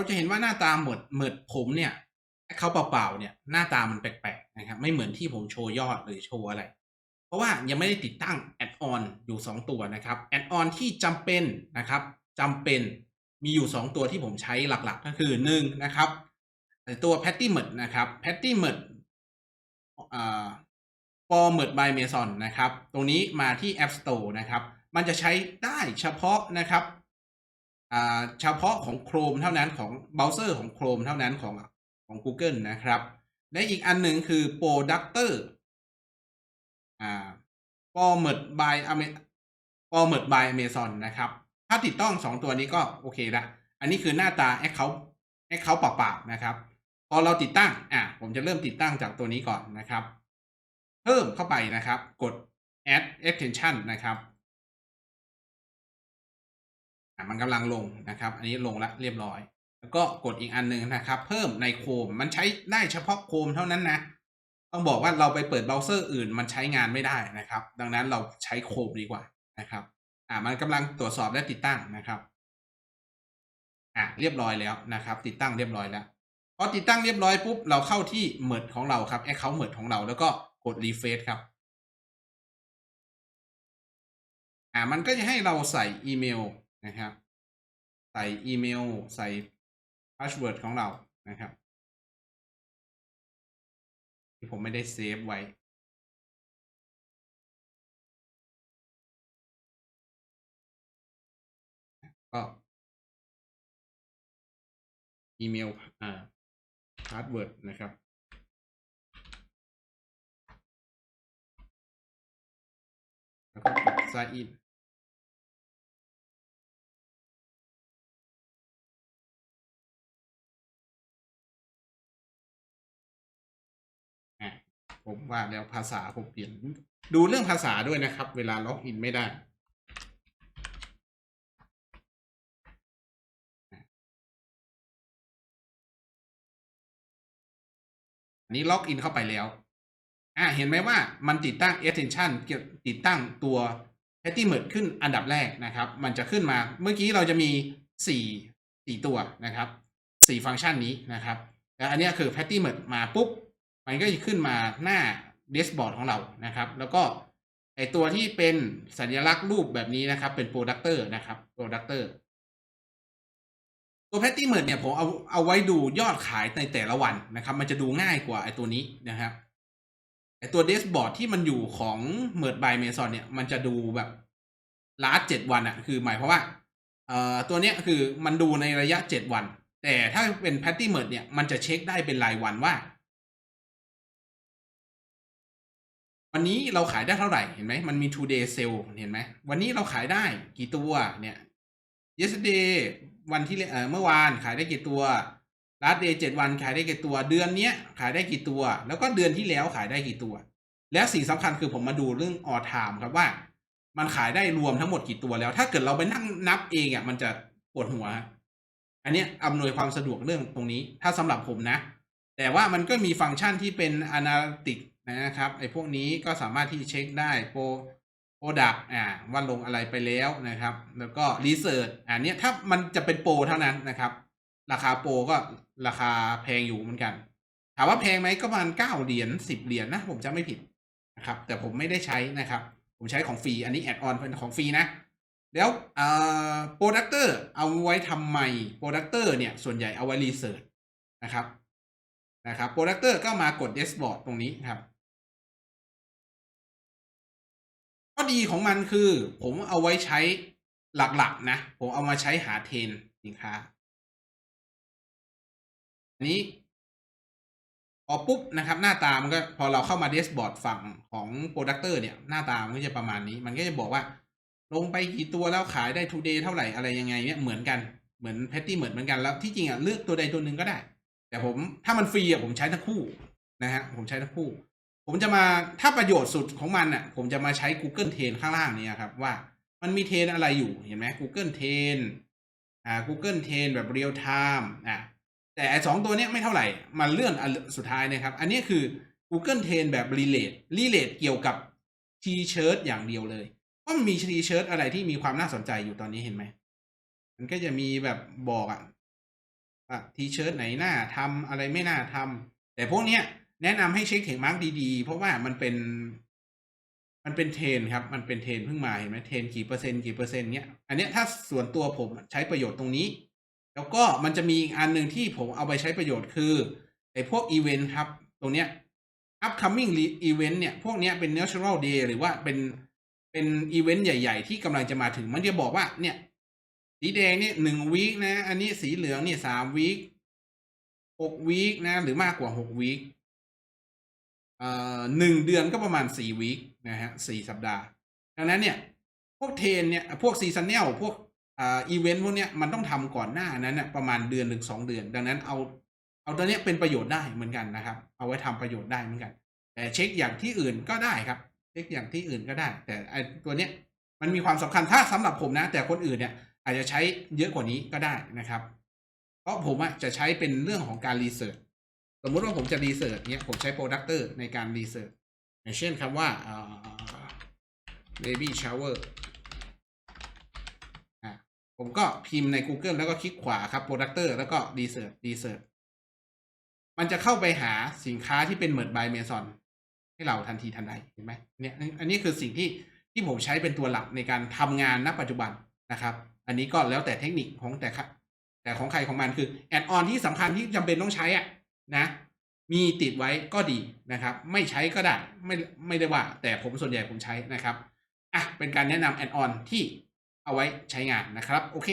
เราจะเห็นว่าหน้าตาหมือนเหมือนผมเนี่ยเขาเปล่าๆเนี่ยหน้าตามันแปลกๆนะครับไม่เหมือนที่ผมโชว์ยอดหรือโชว์อะไร เพราะว่ายังไม่ได้ติดตั้งแอดออนอยู่ 2 ตัวนะครับแอดออนที่จำเป็นนะครับจำเป็นมีอยู่ 2 ตัวที่ผมใช้หลักๆ ก็คือ1นะครับตัว p a t t y m e r นะครับ p a t t y m e r อ่า for m e r by Mason นนะครับ ตรงนี้มาที่ App Store นะครับ มันจะใช้ได้เฉพาะนะครับ เฉพาะของ Chrome เท่านั้นของเบราว์เซอร์ของ Chrome เท่านั้นของของ Google นะครับ และอีกอันหนึ่งคือ Productor อ่า Forward by Forward by Amazon นะครับ ถ้าติดต้องสองตัวนี้ก็โอเคละอันนี้คือหน้าตา Account Account เปล่าๆนะครับ พอเราติดตั้ง อะผมจะเริ่มติดตั้งจากตัวนี้ก่อนนะครับ เพิ่มเข้าไปนะครับ กด add extension นะครับ มันกำลังลงนะครับ อันนี้ลงแล้วเรียบร้อย แล้วก็กดอีกอันหนึ่งนะครับ เพิ่มในโคมมันใช้ได้เฉพาะโคมเท่านั้นนะ ต้องบอกว่าเราไปเปิดเบราว์เซอร์อื่นมันใช้งานไม่ได้นะครับ ดังนั้นเราใช้โคมดีกว่านะครับ อ่ามันกำลังตรวจสอบและติดตั้งนะครับอะเรียบร้อยแล้วนะครับ ติดตั้งเรียบร้อยแล้วพอติดตั้งเรียบร้อยปุ๊บเราเข้าที่เมิร์ของเราครับแอคเคาท์เมิร์ของเราแล้วก็กดรีเฟซครับอ่ามันก็จะให้เราใส่อีเมล นะครับ ใส่อีเมล ใส่พาสเวิร์ดของเรานะครับ ที่ผมไม่ได้เซฟไว้ก็อีเมลอ่าพาสเวิร์ดนะครับ แล้วก็กด sign in ผมว่าแล้วภาษาผมเปลี่ยน ดูเรื่องภาษาด้วยนะครับ เวลาล็อกอินไม่ได้ นี้ล็อกอินเข้าไปแล้ว อ่าเห็นไหมว่ามันติดตั้ง extension เกี่ยวติดตั้งตัว p a t t y m e r ขึ้นอันดับแรกนะครับ มันจะขึ้นมาเมื่อกี้เราจะมีสี่สี่ตัวนะครับสี่ฟังก์ชันนี้นะครับ แล้วอันนี้คือ p a t t y m e r มาปุ๊บ มันก็จะขึ้นมาหน้า dashboard ของเรานะครับ แล้วก็ไอตัวที่เป็นสัญลักษณ์รูปแบบนี้นะครับ เป็น productor นะครับ productor ตัว p a t t y m e r เนี่ยผมเอาเอาไว้ดูยอดขายในแต่ละวันนะครับ มันจะดูง่ายกว่าไอตัวนี้นะครับไอตัวเดสบอร์ดที่มันอยู่ของเมิร์ดบายเมซอนเนี่ยมันจะดูแบบลาสเจ็ดวันอะคือหมายความว่าเอ่อตัวเนี้ยคือมันดูในระยะเจ็ดวัน แต่ถ้าเป็นแพตตี้เมิร์ดเนี่ยมันจะเช็คได้เป็นรายวันว่า วันนี้เราขายได้เท่าไหร่เห็นไหมมันมี two day sale เห็นไหมวันนี้เราขายได้กี่ตัวเนี่ย yesterday วันที่เออเมื่อวานขายได้กี่ตัว last day เจ็ดวันขายได้กี่ตัว เดือนเนี้ยขายได้กี่ตัว แล้วก็เดือนที่แล้วขายได้กี่ตัว แล้วสิ่งสำคัญคือผมมาดูเรื่อง all time ครับว่า มันขายได้รวมทั้งหมดกี่ตัวแล้ว ถ้าเกิดเราไปนั่งนับเองอะมันจะปวดหัว อันนี้อำนวยความสะดวกเรื่องตรงนี้ ถ้าสำหรับผมนะ แต่ว่ามันก็มีฟังก์ชันที่เป็น analytic นะครับไอ้พวกนี้ก็สามารถที่เช็คได้โปรโปรดักอ่าว่าลงอะไรไปแล้วนะครับ แล้วก็รีเสิร์ชอันนี้ถ้ามันจะเป็นโปรเท่านั้นนะครับ ราคาโปรก็ราคาแพงอยู่เหมือนกันถามว่าแพงไหมก็ประมาณเก้าเหรียญสิบเหรียญนะผมจะไม่ผิดนะครับ แต่ผมไม่ได้ใช้นะครับ ผมใช้ของฟรีอันนี้แอดออนเป็นของฟรีนะแล้วโปรดักเตอร์เอาไว้ทำไมโปรดักเตอร์เนี่ยส่วนใหญ่เอาไว้รีเสิร์ชนะครับนะครับโปรดักเตอร์ก็มากดเดสบอร์ดตรงนี้ครับ ดีของมันคือ ผมเอาไว้ใช้หลักๆนะ ผมเอามาใช้หาเทรนสินค้าอันนี้พอปุ๊บนะครับ หน้าตามันก็พอเราเข้ามาเดสบอร์ดฝั่งของโปรดักเตอร์เนี่ย หน้าตามันก็จะประมาณนี้ มันก็จะบอกว่า ลงไปกี่ตัวแล้วขายได้ทูเดย์เท่าไหร่อะไรยังไงเนี่ยเหมือนกันเหมือนแพตตี้เหมือนเหมือนกันแล้วที่จริงอะเลือกตัวใดตัวหนึ่งก็ได้ แต่ผมถ้ามันฟรีอะผมใช้ทั้งคู่นะฮะผมใช้ทั้งคู่ ผมจะมาถ้าประโยชน์สุดของมันอะผมจะมาใช้ Google Trend ข้างล่างนี้ครับว่ามันมีเทรนอะไรอยู่เห็นไหม Google Trend อ่า Google Trend แบบเรียลไทม์อะแต่สองตัวนี้ไม่เท่าไหร่ มันเลื่อนอันสุดท้ายนะครับ อันนี้คือ Google Trend แบบ Relate Relate เกี่ยวกับ T-shirt อย่างเดียวเลยว่ามันมี T-shirt อะไรที่มีความน่าสนใจอยู่ตอนนี้เห็นไหม มันก็จะมีแบบบอกอะว่าทีเชิร์ตไหนน่าทำอะไรไม่น่าทำแต่พวกเนี้ย แนะนำให้เช็คเทคมาร์กดีๆ เพราะว่ามันเป็น มันเป็นเทรนครับ มันเป็นเทรนเพิ่งมาเห็นไหมเทรนกี่เปอร์เซ็นต์กี่เปอร์เซ็นต์เนี้ย อันเนี้ยถ้าส่วนตัวผมใช้ประโยชน์ตรงนี้ แล้วก็มันจะมีอีกอันหนึ่งที่ผมเอาไปใช้ประโยชน์คือไอ้พวกอีเวนต์ครับ ตรงเนี้ย upcoming event เนี่ย พวกเนี้ยเป็น natural day หรือว่าเป็นเป็นอีเวนต์ใหญ่ ๆ ที่กำลังจะมาถึงมันจะบอกว่าเนี่ย สีแดงเนี่ยหนึ่งวีคนะ อันนี้สีเหลืองนี่สามวีคหกวีคนะ หรือมากกว่าหกวีค หนึ่งเดือนก็ประมาณสี่วีคนะฮะสี่สัปดาห์ ดังนั้นเนี่ย พวกเทนเนี่ย พวกซีซันแนลพวกอีเวนต์พวกเนี้ยมันต้องทำก่อนหน้านั้นน่ะประมาณเดือนหนึ่งสองเดือน ดังนั้นเอาเอาตัวเนี้ยเป็นประโยชน์ได้เหมือนกันนะครับ เอาไว้ทำประโยชน์ได้เหมือนกัน แต่เช็คอย่างที่อื่นก็ได้ครับ เช็คอย่างที่อื่นก็ได้ แต่ไอตัวเนี้ยมันมีความสำคัญถ้าสำหรับผมนะ แต่คนอื่นเนี่ยอาจจะใช้เยอะกว่านี้ก็ได้นะครับ เพราะผมอะจะใช้เป็นเรื่องของการรีเสิร์ช สมมุติว่าผมจะรีเสิร์ชเนี่ยผมใช้โปรดักเตอร์ในการรีเสิร์ชอย่างเช่นคำว่าอ่า baby shower อะผมก็พิมพ์ใน Google แล้วก็คลิกขวาครับ Productor แล้วก็ Research Research มันจะเข้าไปหาสินค้าที่เป็นเหมือน by Mason ให้เราทันทีทันใดเห็นไหมเนี่ยอันนี้คือสิ่งที่ที่ผมใช้เป็นตัวหลักในการทำงานณปัจจุบันนะครับ อันนี้ก็แล้วแต่เทคนิคของแต่แต่ของใครของมันคือแอดออนที่สำคัญที่จำเป็นต้องใช้อะ นะมีติดไว้ก็ดีนะครับ ไม่ใช้ก็ได้ไม่ไม่ได้ว่า แต่ผมส่วนใหญ่ผมใช้นะครับอะเป็นการแนะนำแอดออนที่เอาไว้ใช้งานนะครับ โอเค